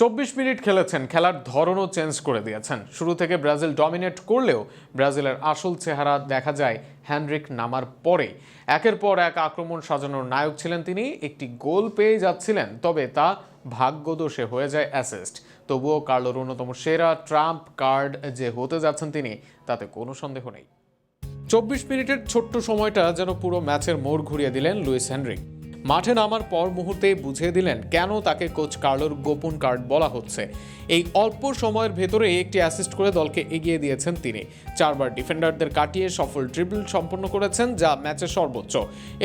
চব্বিশ মিনিট খেলেছেন, খেলার ধরনও চেঞ্জ করে দিয়েছেন। শুরু থেকে ব্রাজিল ডমিনেট করলেও ব্রাজিলের আসল চেহারা দেখা যায় হ্যানরিক নামার পরে একের পর এক আক্রমণ সাজানোর নায়ক ছিলেন তিনি, একটি গোল পেয়ে যাচ্ছিলেন, তবে তা ভাগ্যদোষে হয়ে যায় অ্যাসিস্ট তবুও কার্লোর অন্যতম সেরা ট্রাম্প কার্ড যে হতে যাচ্ছেন তিনি, তাতে কোনো সন্দেহ নেই। চব্বিশ মিনিটের ছোট্ট সময়টা যেন পুরো ম্যাচের মোড় ঘুরিয়ে দিলেন লুইস হেনরিক মাঠে নামার পর মুহূর্তেই বুঝিয়ে দিলেন কেন তাকে কোচ কার্লোর গোপন কার্ড বলা হচ্ছে। এই অল্প সময়ের ভেতরে একটি অ্যাসিস্ট করে দলকে এগিয়ে দিয়েছেন তিনি। চারবার ডিফেন্ডারদের কাটিয়ে সফল ড্রিবল সম্পন্ন করেছেন, যা ম্যাচের সর্বোচ্চ।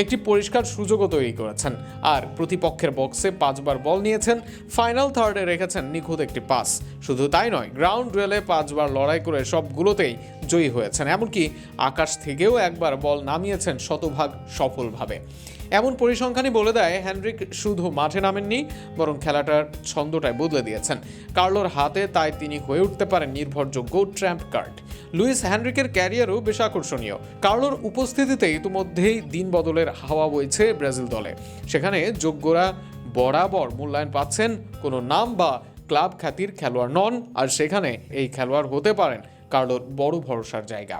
একটি পরিষ্কার সুযোগও তৈরি করেছেন। আর প্রতিপক্ষের বক্সে পাঁচবার বল নিয়েছেন ফাইনাল থার্ডে রেখেছেন নিখুঁত একটি পাস শুধু তাই নয় গ্রাউন্ড রেলে পাঁচবার লড়াই করে সবগুলোতেই জয়ী হয়েছেন, এমনকি আকাশ থেকেও একবার বল নামিয়েছেন শতভাগ সফলভাবে। এমন পরিসংখ্যানই বলে দেয় হ্যানরিক শুধু মাঠে নামেননি, বরং খেলাটার ছন্দটাই বদলে দিয়েছেন। কার্লোর হাতে তাই তিনি হয়ে উঠতে পারেন নির্ভরযোগ্য ট্র্যাম্প কার্ড। লুইস হ্যানরিকের ক্যারিয়ারও বেশ আকর্ষণীয়। কার্লোর উপস্থিতিতে ইতিমধ্যেই দিন বদলের হাওয়া বইছে ব্রাজিল দলে। সেখানে যোগ্যরা বরাবর মূল্যায়ন পাচ্ছেন, কোনো নাম বা ক্লাব খ্যাতির খেলোয়াড় নন, আর সেখানে এই খেলোয়াড় হতে পারেন কার্লোর বড় ভরসার জায়গা।